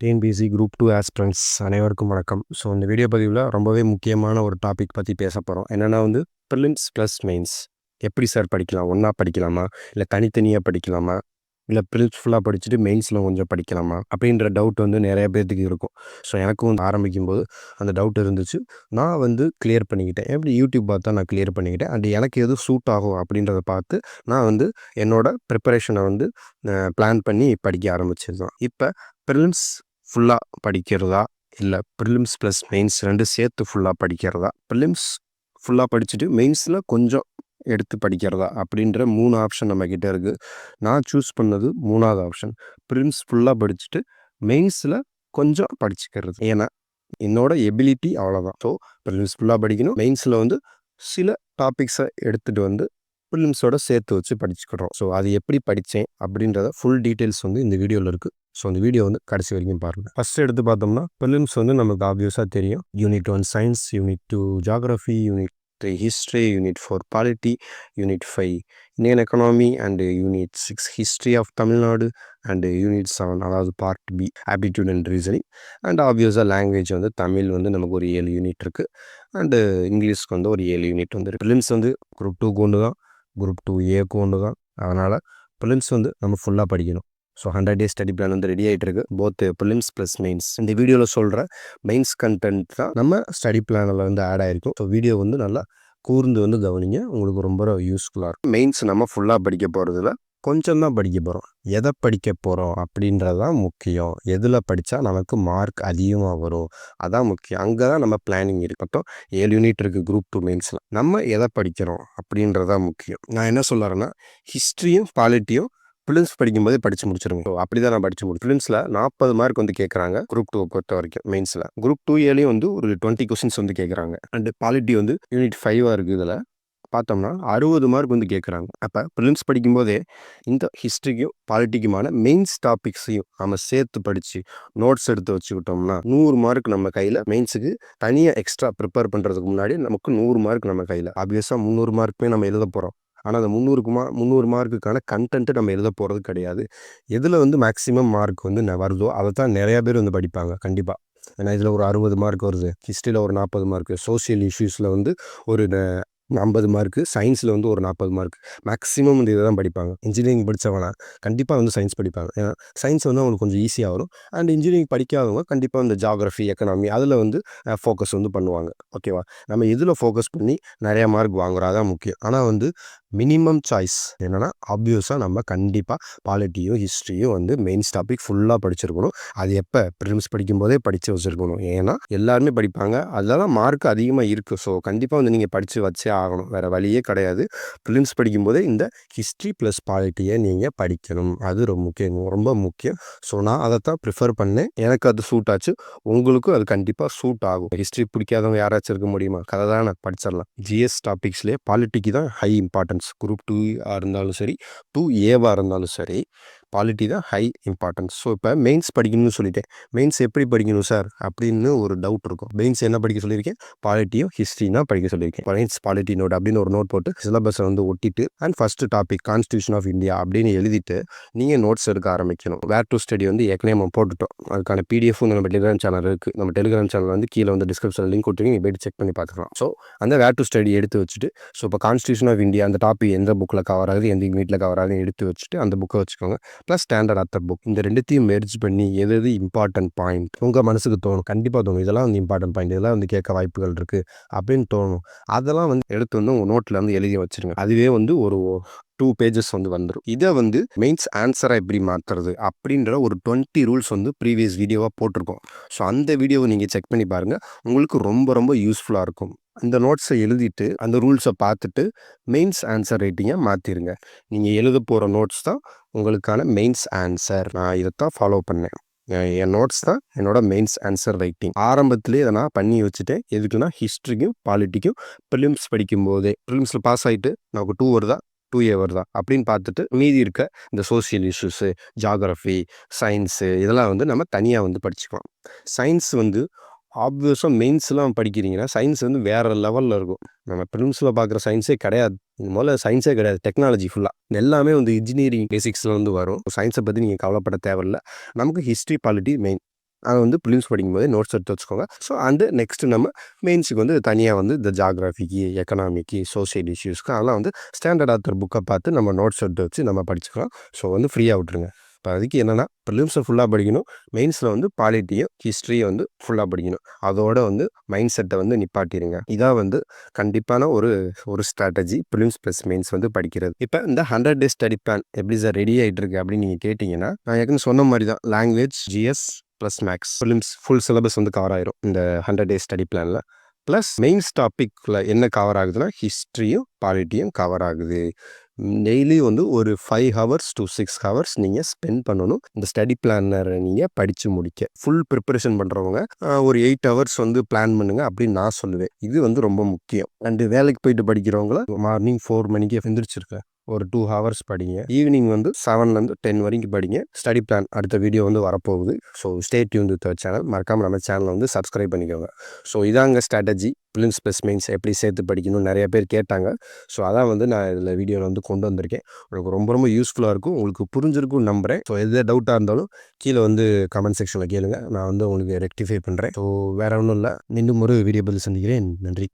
TNPSC group two aspirants அனைவருக்கும் வணக்கம். So இந்த வீடியோ பதிவில் ரொம்பவே முக்கியமான ஒரு டாபிக் பற்றி பேச போகிறோம் என்னென்னா வந்து ப்ரிலிம்ஸ் ப்ளஸ் மெயின்ஸ் எப்படி சார் படிக்கலாம்? ஒன்றா படிக்கலாமா? இல்லை தனித்தனியாக படிக்கலாமா? இல்லை ப்ரிலிம்ஸ் ஃபுல்லாக படிச்சுட்டு மெயின்ஸில் கொஞ்சம் படிக்கலாமா? அப்படின்ற டவுட் வந்து நிறைய பேர்த்துக்கு இருக்கும். ஸோ எனக்கும் வந்து ஆரம்பிக்கும் போது அந்த டவுட் இருந்துச்சு. நான் வந்து கிளியர் பண்ணிக்கிட்டேன். எப்படி யூடியூப் பார்த்தா நான் கிளியர் பண்ணிக்கிட்டேன். அண்ட் எனக்கு எது சூட் ஆகும் அப்படின்றத பார்த்து நான் வந்து என்னோடய ப்ரிப்பரேஷனை வந்து பிளான் பண்ணி படிக்க ஆரம்பிச்சிருந்தோம் இப்போ ப்ரிலிம்ஸ் ஃபுல்லாக படிக்கிறதா? இல்லை ப்ரிலிம்ஸ் ப்ளஸ் மெயின்ஸ் ரெண்டு சேர்த்து ஃபுல்லாக படிக்கிறதா? ப்ரிலிம்ஸ் ஃபுல்லாக படிச்சுட்டு மெயின்ஸில் கொஞ்சம் எடுத்து படிக்கிறதா? அப்படின்ற மூணு ஆப்ஷன் நம்மக்கிட்ட இருக்குது நான் சூஸ் பண்ணது மூணாவது ஆப்ஷன் ப்ரிலிம்ஸ் ஃபுல்லாக படிச்சுட்டு மெயின்ஸில் கொஞ்சம் படிச்சுக்கிறது. ஏன்னா என்னோட எபிலிட்டி அவ்வளோதான் ஸோ ப்ரிலிம்ஸ் ஃபுல்லாக படிக்கணும். மெயின்ஸில் வந்து சில டாபிக்ஸை எடுத்துகிட்டு வந்து ப்ரிலிம்ஸோட சேர்த்து வச்சு படிச்சுக்கிறோம். ஸோ அது எப்படி படித்தேன் அப்படின்றத ஃபுல் டீட்டெயில்ஸ் வந்து இந்த வீடியோவில் இருக்குது ஸோ அந்த வீடியோ வந்து கடைசி வரைக்கும் பாருங்கள் ஃபஸ்ட் எடுத்து பார்த்தோம்னா ஃபிலிம்ஸ் வந்து நமக்கு ஆப்வியஸாக தெரியும். Unit one science unit two geography unit three history unit four polity unit five Indian economy and unit six history of Tamil Nadu and unit seven அதாவது part B aptitude and reasoning and ஆப்வியஸாக language வந்து தமிழ் வந்து நமக்கு ஒரு ஏழு unit இருக்குது and இங்கிலீஷ்க்கு வந்து ஒரு ஏழு யூனிட் வந்து இருக்குது வந்து குரூப் டூக்கு ஒன்று தான் குரூப் டூ ஏக்கு ஒன்று தான் அதனால் ஃபிலிம்ஸ் வந்து நம்ம ஃபுல்லாக படிக்கணும். So hundred days study plan வந்து ரெடி ஆகிட்டு இருக்கு போத் ப்ரிலிம்ஸ் ப்ளஸ் மெயின்ஸ் இந்த வீடியோவில் சொல்கிற மெயின்ஸ் கண்டென்ட் தான் நம்ம ஸ்டடி பிளானில் வந்து ஆட் ஆகிருக்கும் ஸோ வீடியோ வந்து நல்லா கூர்ந்து வந்து கவனிங்க. உங்களுக்கு ரொம்ப யூஸ்ஃபுல்லாக இருக்கும். மெயின்ஸ் நம்ம ஃபுல்லாக படிக்க போகிறதுல கொஞ்சம் தான் படிக்க போகிறோம் எதை படிக்க போகிறோம் அப்படின்றது தான் முக்கியம். எதில் படித்தா நமக்கு மார்க் அதிகமாக வரும்? அதான் முக்கியம். அங்கே தான் நம்ம பிளானிங் இருக்கு. மொத்தம் ஏழு யூனிட் இருக்குது குரூப் டூ மெயின்ஸில் நம்ம எதை படிக்கிறோம் அப்படின்றது தான் முக்கியம். நான் என்ன சொல்லுறேன்னா ஹிஸ்ட்ரியும் பாலிட்டியும் ஃபிலிம்ஸ் படிக்கும்போதே படித்து முடிச்சிருங்க. அப்படி தான் நான் படித்து முடிச்சு ஃபிலிம்ஸில் நாற்பது மார்க் வந்து கேட்குறாங்க குரூப் டூ பொறுத்த வரைக்கும் மெயின்ஸில் குரூப் டூ ஏலையும் வந்து ஒரு டுவெண்ட்டி கொஸ்டின்ஸ் வந்து கேட்குறாங்க அண்ட் பாலிட்டி வந்து யூனிட் ஃபைவாக இருக்குது இதில். பார்த்தோம்னா அறுபது மார்க் வந்து கேட்குறாங்க அப்போ ப்ரிலிம்ஸ் படிக்கும்போதே இந்த ஹிஸ்ட்ரிக்கும் பாலிட்டிக்குமான மெயின்ஸ் டாபிக்ஸையும் நம்ம சேர்த்து படித்து நோட்ஸ் எடுத்து வச்சுக்கிட்டோம்னா நூறு மார்க் நம்ம கையில் மெயின்ஸுக்கு தனியாக எக்ஸ்ட்ரா ப்ரிப்பேர் பண்ணுறதுக்கு முன்னாடி நமக்கு நூறு மார்க் நம்ம கையில். ஆப்வியஸாக முந்நூறு மார்க்குமே நம்ம எழுத போகிறோம் ஆனால் அந்த முந்நூறுக்கு மா முந்நூறு மார்க்குக்கான கண்டென்ட்டு நம்ம எழுத போகிறது கிடையாது. எதில் வந்து மேக்ஸிமம் மார்க் வந்து வருதோ அதை தான் நிறையா பேர் வந்து படிப்பாங்க கண்டிப்பாக ஏன்னா இதில் ஒரு அறுபது மார்க் வருது ஹிஸ்ட்ரியில் ஒரு நாற்பது மார்க்கு சோசியல் இஷ்யூஸில் வந்து ஒரு ஐம்பது மார்க்கு சயின்ஸில் வந்து ஒரு நாற்பது மார்க் மேக்ஸிமம் வந்து இதை தான் படிப்பாங்க. இன்ஜினியரிங் படித்தவனா கண்டிப்பாக வந்து சயின்ஸ் படிப்பாங்க. ஏன்னா சயின்ஸ் வந்து அவங்களுக்கு கொஞ்சம் ஈஸியாக வரும். அண்ட் இன்ஜினியரிங் படிக்காதவங்க கண்டிப்பாக இந்த ஜாகிரஃபி எக்கனாமி அதில் வந்து ஃபோக்கஸ் வந்து பண்ணுவாங்க. ஓகேவா நம்ம இதில் ஃபோக்கஸ் பண்ணி நிறையா மார்க் வாங்குறா தான் முக்கியம். ஆனால் வந்து மினிமம் சாய்ஸ் என்னென்னா ஆப்வியஸாக நம்ம கண்டிப்பாக பாலிட்டியும் ஹிஸ்ட்ரியும் வந்து மெயின்ஸ் டாபிக் ஃபுல்லாக படிச்சிருக்கணும். அது எப்போ? ப்ரிலிம்ஸ் படிக்கும்போதே படித்து வச்சுருக்கணும். ஏன்னா எல்லாருமே படிப்பாங்க. அதில் தான் மார்க் அதிகமாக இருக்குது ஸோ கண்டிப்பாக வந்து நீங்கள் படித்து வச்சே ஆகணும். வேறு வழியே கிடையாது. ப்ரிலிம்ஸ் படிக்கும்போதே இந்த ஹிஸ்ட்ரி ப்ளஸ் பாலிட்டியை நீங்கள் படிக்கணும். அது ரொம்ப முக்கியம். ரொம்ப முக்கியம். ஸோ நான் அதை தான் ப்ரிஃபர் பண்ணேன். எனக்கு அது சூட் ஆச்சு. உங்களுக்கும் அது கண்டிப்பாக சூட் ஆகும். ஹிஸ்ட்ரி பிடிக்காதவங்க யாராச்சும் இருக்க முடியுமா? கதை தான் நான் படிச்சிடலாம் ஜிஎஸ் டாபிக்ஸ்லேயே பாலிட்டிக்கு தான் ஹை இம்பார்ட்டன்ஸ் குரூப் டூ இருந்தாலும் சரி டூ ஏவாக இருந்தாலும் சரி பாலிட்டி தான் ஹை இம்பார்ட்டன்ஸ் ஸோ இப்போ மெயின்ஸ் படிக்கணும்னு சொல்லிட்டேன். மெயின்ஸ் எப்படி படிக்கணும் சார் அப்படின்னு ஒரு டவுட் இருக்கும். மெயின்ஸ் என்ன படிக்க சொல்லியிருக்கேன்? பாலிட்டியும் ஹிஸ்ட்ரி தான் படிக்க சொல்லியிருக்கேன். மெயின்ஸ் பாலிட்டி நோட் அப்படின்னு ஒரு நோட் போட்டு சிலபஸை வந்து ஒட்டிட்டு and first topic constitution of India அப்படின்னு எழுதிட்டு நீங்கள் நோட்ஸ் எடுக்க ஆரம்பிக்கணும். வேர் டு ஸ்டடி வந்து ஏற்கனவே நம்ம போட்டுட்டோம். அதுக்கான பிடிஎஃப் நம்ம டெலிகிராம் சேனல் இருக்குது நம்ம டெலிகிராம் சேனல் வந்து கீழே வந்து டிஸ்கிரிப்ஷன் லிங்க் கொடுத்துருங்க நீங்கள் போய்ட்டு செக் பண்ணி பார்த்துக்கலாம். ஸோ அந்த வேர் டு ஸ்டடி எடுத்து வச்சுட்டு ஸோ இப்போ கான்ஸ்டியூஷன் ஆஃப் இந்தியா அந்த டாபிக் எந்த புக்கில் கவர் ஆகுது எந்த வீட்டில் கவர் ஆகுது எடுத்து வச்சுட்டு அந்த புக்கை வச்சுக்கோங்க. ப்ளஸ் ஸ்டாண்டர்ட் அத்தர் புக் இந்த ரெண்டுத்தையும் மெர்ஜ் பண்ணி எது எது இம்பார்ட்டன்ட் பாயிண்ட் உங்கள் மனசுக்கு தோணும். கண்டிப்பாக தோணும். இதெல்லாம் வந்து இம்பார்ட்டன்ட் பாயிண்ட் இதெல்லாம் வந்து கேட்க வாய்ப்புகள் இருக்குது அப்படின்னு தோணும். அதெல்லாம் வந்து எடுத்து வந்து உங்கள் நோட்டில் வந்து எழுதி வச்சுருங்க. அதுவே வந்து ஒரு டூ பேஜஸ் வந்து வந்துடும் இதை வந்து மெயின்ஸ் ஆன்சரை எப்படி மாற்றுறது அப்படின்ற ஒரு டுவெண்ட்டி ரூல்ஸ் வந்து ப்ரீவியஸ் வீடியோவாக போட்டிருக்கோம். ஸோ அந்த வீடியோவை நீங்கள் செக் பண்ணி பாருங்கள் உங்களுக்கு ரொம்ப ரொம்ப யூஸ்ஃபுல்லாக இருக்கும். அந்த நோட்ஸை எழுதிட்டு அந்த ரூல்ஸை பார்த்துட்டு மெயின்ஸ் ஆன்சர் ரைட்டிங்கை மாற்றிடுங்க நீங்கள் எழுத போகிற நோட்ஸ் தான் உங்களுக்கான மெயின்ஸ் ஆன்சர் நான் இதை தான் ஃபாலோ பண்ணேன் என் நோட்ஸ் தான் என்னோட மெயின்ஸ் ஆன்சர் ரைட்டிங் ஆரம்பத்திலே இதை நான் பண்ணி வச்சுட்டேன். எதுக்குன்னா ஹிஸ்ட்ரிக்கும் பாலிட்டிக்கும் ப்ரிலிம்ஸ் படிக்கும்போதே. ப்ரிலிம்ஸில் பாஸ் ஆகிட்டு நமக்கு டூ வருதா? டூ ஏ வருதா? அப்படின்னு பார்த்துட்டு மீதி இருக்க இந்த சோசியல் இஷ்யூஸு ஜாகிரஃபி சயின்ஸு இதெல்லாம் வந்து நம்ம தனியாக வந்து படிச்சுக்கலாம். சயின்ஸ் வந்து ஆப்வியஸாக மெயின்ஸ்லாம் படிக்கிறீங்கன்னா சயின்ஸ் வந்து வேறு லெவலில் இருக்கும். நம்ம ப்ரிலிம்ஸில் பார்க்குற சயின்ஸே கிடையாது. முதல்ல சயின்ஸே கிடையாது டெக்னாலஜி ஃபுல்லாக எல்லாமே வந்து இன்ஜினியரிங் பேசிக்ஸில் வந்து வரும். சயின்ஸை பற்றி நீங்கள் கவலைப்பட தேவையில்ல. நமக்கு ஹிஸ்ட்ரி பாலிட்டி மெயின் அதை வந்து ப்ரிலிம்ஸ் படிக்கும்போது நோட்ஸ் எடுத்து வச்சுக்கோங்க. ஸோ அண்டு நெக்ஸ்ட்டு நம்ம மெயின்ஸுக்கு வந்து தனியாக வந்து இந்த ஜாகிரஃபிக்கு எக்கனாமிக்கு சோசியல் இஷ்யூஸ்க்கு அதெல்லாம் வந்து ஸ்டாண்டர்ட் ஆத்தர் புக்கை பார்த்து நம்ம நோட்ஸ் எடுத்து வச்சு நம்ம படிச்சுக்கலாம். ஸோ வந்து ஃப்ரீயாக விட்ருங்க இப்போ அதுக்கு என்னென்னா ப்ரிலிம்ஸை ஃபுல்லாக படிக்கணும். மெயின்ஸில் வந்து பாலிட்டியும் ஹிஸ்ட்ரியை வந்து ஃபுல்லாக படிக்கணும். அதோட வந்து மைண்ட் செட்டை வந்து நிப்பாட்டிடுங்க இதான் வந்து கண்டிப்பான ஒரு ஒரு ஸ்ட்ராட்டஜி ப்ரிலிம்ஸ் ப்ளஸ் மெயின்ஸ் வந்து படிக்கிறது. இப்போ இந்த ஹண்ட்ரட் டேஸ் ஸ்டடி பிளான் எப்படி சார் ரெடி ஆகிட்டு இருக்கு அப்படின்னு நீங்கள் கேட்டிங்கன்னா நான் ஏற்கனவே சொன்ன மாதிரி தான் language GS plus maths prelims full syllabus வந்து கவர் ஆயிரும் இந்த ஹண்ட்ரட் டேஸ் ஸ்டடி பிளானில் ப்ளஸ் மெயின்ஸ் டாப்பிக்கில் என்ன கவர் ஆகுதுன்னா ஹிஸ்ட்ரியும் பாலிட்டியும் கவர் ஆகுது. டெய்லி வந்து ஒரு five hours to six hours நீங்கள் ஸ்பெண்ட் பண்ணணும். இந்த ஸ்டடி பிளானரை நீங்கள் படித்து முடிக்க. ஃபுல் ப்ரிப்பரேஷன் பண்ணுறவங்க ஒரு எயிட் ஹவர்ஸ் வந்து பிளான் பண்ணுங்க அப்படின்னு நான் சொல்லுவேன். இது வந்து ரொம்ப முக்கியம். அண்டு வேலைக்கு போயிட்டு படிக்கிறவங்கள மார்னிங் ஃபோர் மணிக்கு எந்திரிச்சிருக்கேன் ஒரு டூ ஹவர்ஸ் படிங்க. ஈவினிங் வந்து செவன்லேருந்து டென் வரைக்கும் படிங்க. ஸ்டடி பிளான் அடுத்த வீடியோ வந்து வரப்போகுது. So stay tuned third channel மறக்காமல் நம்ம சேனலை வந்து சப்ஸ்கிரைப் பண்ணிக்கோங்க. ஸோ இதாங்க ஸ்ட்ராட்டஜி பிலிம்ஸ் ப்ளஸ் மெயின்ஸ் எப்படி சேர்த்து படிக்கணும் நிறைய பேர் கேட்டாங்க. ஸோ அதான் வந்து நான் இதில் வீடியோவில் வந்து கொண்டு வந்திருக்கேன். உங்களுக்கு ரொம்ப ரொம்ப யூஸ்ஃபுல்லாக இருக்கும். உங்களுக்கு புரிஞ்சிருக்கும் நம்புகிறேன் ஸோ எது டவுட்டாக இருந்தாலும் கீழே வந்து கமெண்ட் செக்ஷனில் கேளுங்க. நான் வந்து உங்களுக்கு ரெக்டிஃபை பண்ணுறேன் ஸோ வேறு ஒன்றும் இல்லை. இன்னும் ஒரு வீடியோ பதில் சந்திக்கிறேன். நன்றி.